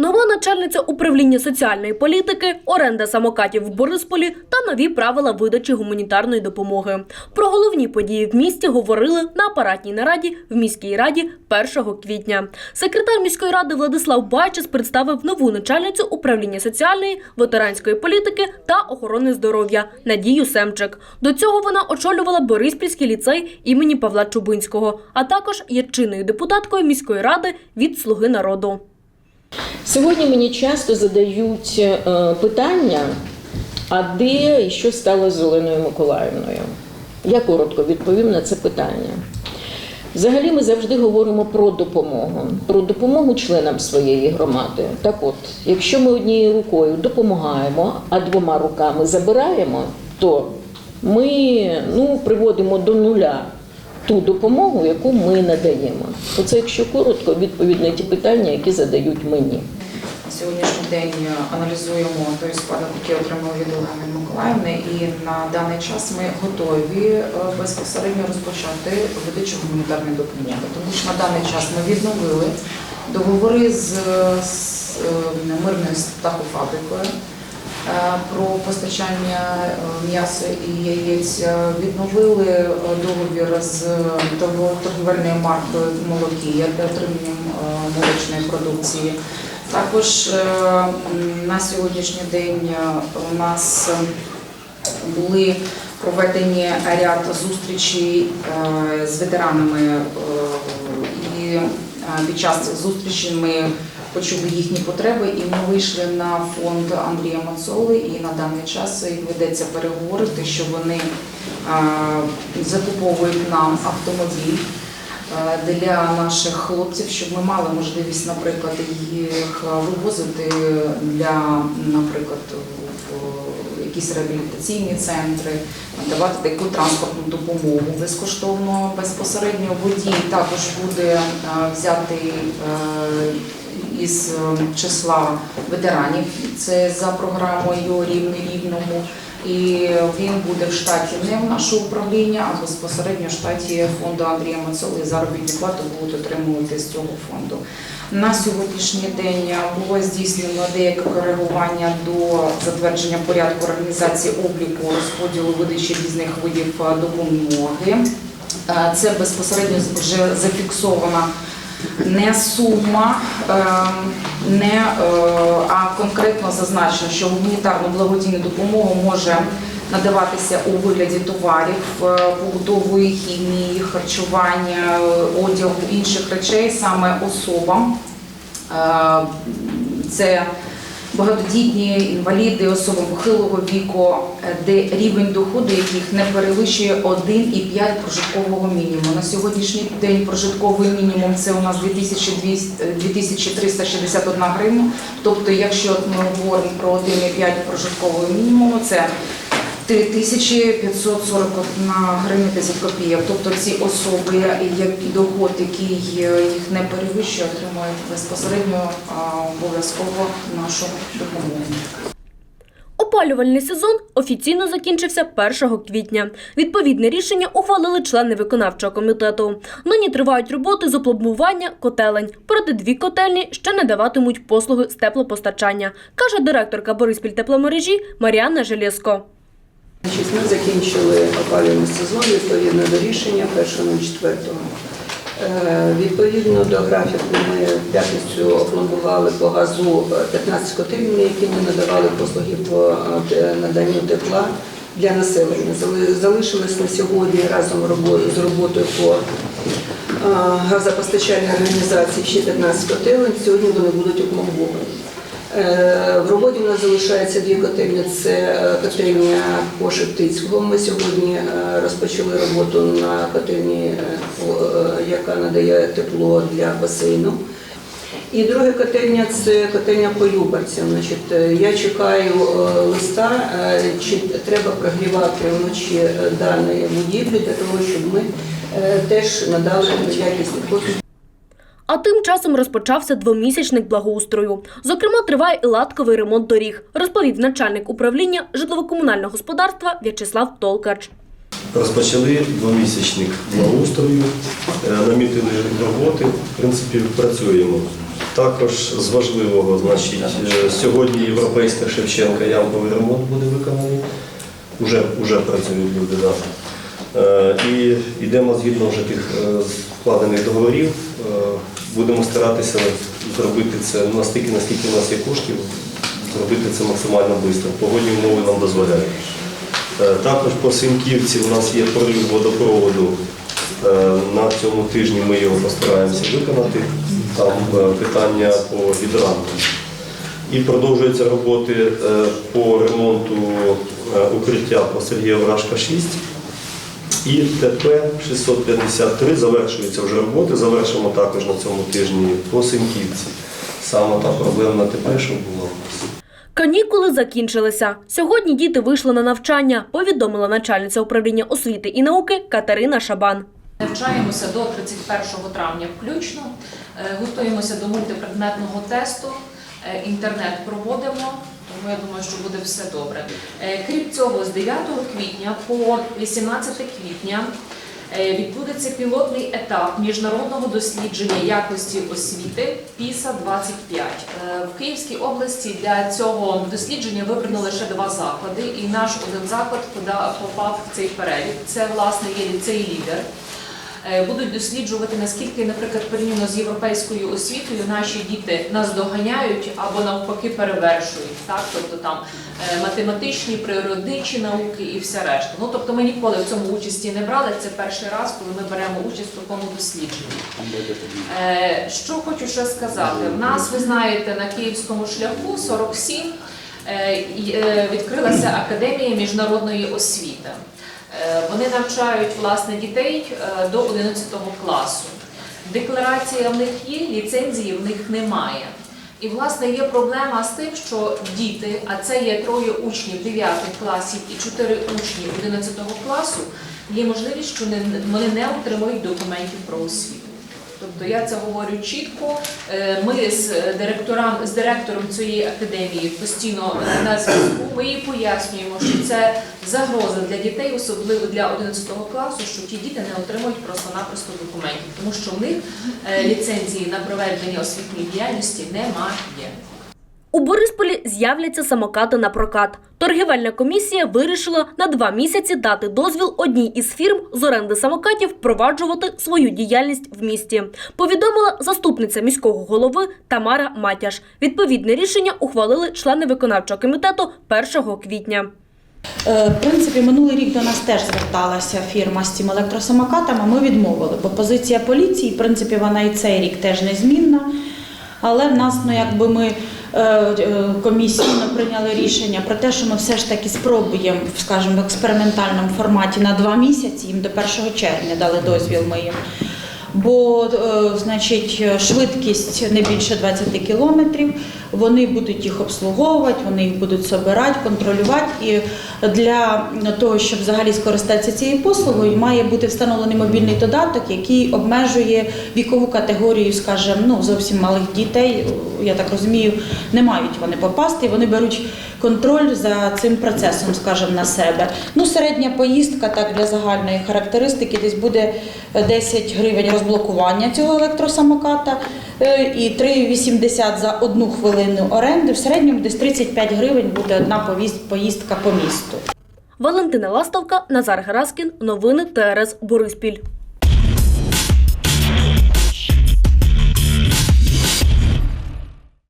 Нова начальниця управління соціальної політики, оренда самокатів в Борисполі та нові правила видачі гуманітарної допомоги. Про головні події в місті говорили на апаратній нараді в міській раді 1 квітня. Секретар міської ради Владислав Байчес представив нову начальницю управління соціальної, ветеранської політики та охорони здоров'я Надію Семчик. До цього вона очолювала Бориспільський ліцей імені Павла Чубинського, а також є чинною депутаткою міської ради від Слуги народу. Сьогодні мені часто задають е, питання, а де і що стало з Оленою Миколаївною? Я коротко відповім на це питання. Взагалі ми завжди говоримо про допомогу, про допомогу членам своєї громади. Так от, якщо ми однією рукою допомагаємо, а двома руками забираємо, то ми ну, приводимо до нуля ту допомогу, яку ми надаємо. Оце, якщо коротко, відповідь на ті питання, які задають мені. Сьогоднішній день аналізуємо той спадок, який отримали від Олени Миколаївни, і на даний час ми готові е, безпосередньо розпочати видачу гуманітарної допомоги. Тому що на даний час ми відновили договори з, з е, мирною птахофабрикою е, про постачання е, м'яса і яєць. Е, Відновили е, договір з торго- торгівельною маркою Молокія для отримання е, молочної продукції. Також е, на сьогоднішній день е, у нас е, були проведені ряд зустрічей е, з ветеранами, е, і е, під час цих зустрічей ми почули їхні потреби, і ми вийшли на фонд Андрія Мацоли, і на даний час ведеться переговори, те, що вони закуповують нам автомобіль для наших хлопців, щоб ми мали можливість, наприклад, їх вивозити для, наприклад, в якісь реабілітаційні центри, надавати таку транспортну допомогу безкоштовно, безпосередньо. Водій також буде взятий е, із е, числа ветеранів. Це за програмою рівний рівному. І він буде в штаті не в наше управління, а безпосередньо в штаті фонду Андрія Мацоли заробітні плати будуть отримувати з цього фонду. На сьогоднішній день було здійснено деяке коригування до затвердження порядку організації обліку розподілу видачі різних видів е, допомоги. Е, Це безпосередньо вже зафіксована не сума, е, не, е, а конкретно зазначено, що гуманітарну благодійну допомогу може надаватися у вигляді товарів, побудової побутової хімії, харчування, е, одягу, інших речей саме особам. Е, Це багатодітні інваліди, особи похилого віку, е, де рівень доходу яких не перевищує 1,5 прожиткового мінімуму. На сьогоднішній день прожитковий мінімум це у нас 2200, е, 2361 гривня. Тобто, якщо ми говоримо про 1,5 прожиткового мінімуму, це 3541 гривня 10 копійок. Тобто ці особи, які доход, який е, їх не перевищує, отримують безпосередньо обов'язково нашу допомогу. Опалювальний сезон офіційно закінчився 1 квітня. Відповідне рішення ухвалили члени виконавчого комітету. Нині тривають роботи з опломбування котелень. Проте дві котельні ще не даватимуть послуги з теплопостачання, каже директорка Бориспіль тепломережі Маріанна Желєско. Значить, Ми закінчили опалювальний сезон відповідно до рішення 1.04. Е, Відповідно до графіку ми п'ятницю опломбували по газу е, 15 котельні, які ми надавали послуги по е, наданню тепла для населення. Зали- Залишилось на сьогодні разом з роботою по е, газопостачальній організації ще 15 котелень. Сьогодні вони будуть опломбовані. Е, В роботі в нас залишається дві котельні. Це е, котельня по Шептицького. Ми сьогодні е, розпочали роботу на котельні, яка надає тепло для басейну. І друга котельня це котельня по Любарцям. Значить, я чекаю листа, чи треба прогрівати вночі дані будівлі для того, щоб ми теж надали якісні послуги. А тим часом розпочався двомісячник благоустрою. Зокрема, триває і латковий ремонт доріг, розповів начальник управління житлово-комунального господарства В'ячеслав Толкач. Розпочали двомісячник благоустрою, е, намітили роботи, в принципі, працюємо. Також з важливого, значить, е, сьогодні європейська Шевченка ямковий ремонт буде виконаний. Уже, уже працюють люди, да. Е, І йдемо згідно вже тих вкладених договорів. Будемо старатися зробити це ну, настільки, наскільки у нас є коштів, зробити це максимально швидко. Погодні умови нам дозволяють. Е, Також по Синківці у нас є прорив водопроводу. Е, На цьому тижні ми його постараємося виконати. Там е, питання по гідранту. І продовжуються роботи по ремонту укриття по Сергія Вражка 6. І ТП 653 завершуються вже роботи. Завершимо також на цьому тижні по Синківці. Саме та проблемна ТП, що була у нас. Канікули закінчилися. Сьогодні діти вийшли на навчання, повідомила начальниця управління освіти і науки Катерина Шабан. Навчаємося до 31 травня включно, Е, готуємося до мультипредметного тесту, інтернет проводимо, тому я думаю, що буде все добре. Е, Крім цього, з 9 квітня по 18 квітня е, відбудеться пілотний етап міжнародного дослідження якості освіти ПІСА 25 Е, В Київській області для цього дослідження вибрано лише два заклади, і наш один заклад попав в цей перелік. Це власне є ліцей лідер. Е, Будуть досліджувати наскільки, наприклад, порівняно з європейською освітою, наші діти нас доганяють або навпаки перевершують. Так, тобто там е, математичні, природничі науки і все решта. Ну тобто ми ніколи в цьому участі не брали. Це перший раз, коли ми беремо участь в такому дослідженні. Е, Що хочу ще сказати? В нас, ви знаєте, на київському шляху 47 е, і, е, відкрилася академія міжнародної освіти. Вони навчають власне дітей е, до 11 класу. Декларація в них є, ліцензії в них немає. І власне є проблема з тим, що діти, а це є троє учнів 9 класів і 4 учні 11 класу, є можливість, що вони не отримують документів про освіту. Тобто я це говорю чітко. Е, Ми з директором, з директором цієї академії постійно на зв'язку. Ми їй пояснюємо, що це загроза для дітей, особливо для 11 класу, що ті діти не отримують просто-напросто документів, тому що в них е, ліцензії на проведення освітньої діяльності немає. У Борисполі з'являться самокати на прокат. Торгівельна комісія вирішила на два місяці дати дозвіл одній із фірм з оренди самокатів впроваджувати свою діяльність в місті. Повідомила заступниця міського голови Тамара Матяш. Відповідне рішення ухвалили члени виконавчого комітету 1 квітня. Е, В принципі, минулий рік до нас теж зверталася фірма з цими електросамокатами. Ми відмовили, бо позиція поліції, в принципі, вона і цей рік теж незмінна. Але в нас, ну якби ми комісійно прийняли рішення про те, що ми все ж таки спробуємо, скажімо, в експериментальному форматі на два місяці, їм до 1 червня дали дозвіл ми. Бо, е, значить, швидкість не більше 20 кілометрів, вони будуть їх обслуговувати, вони їх будуть собирати, контролювати. І для того, щоб взагалі скористатися цією послугою, має бути встановлений мобільний додаток, який обмежує вікову категорію, скажімо, ну зовсім малих дітей. Я так розумію, не мають вони попасти. Вони беруть контроль за цим процесом, скажімо, на себе. Ну, середня поїздка так для загальної характеристики десь буде 10 гривень розблокування цього електросамоката е, і 3,80 за одну хвилину оренди. В середньому десь 35 гривень буде одна поїздка по місту. Валентина Ластовка, Назар Гераскін. Новини ТРС Бориспіль.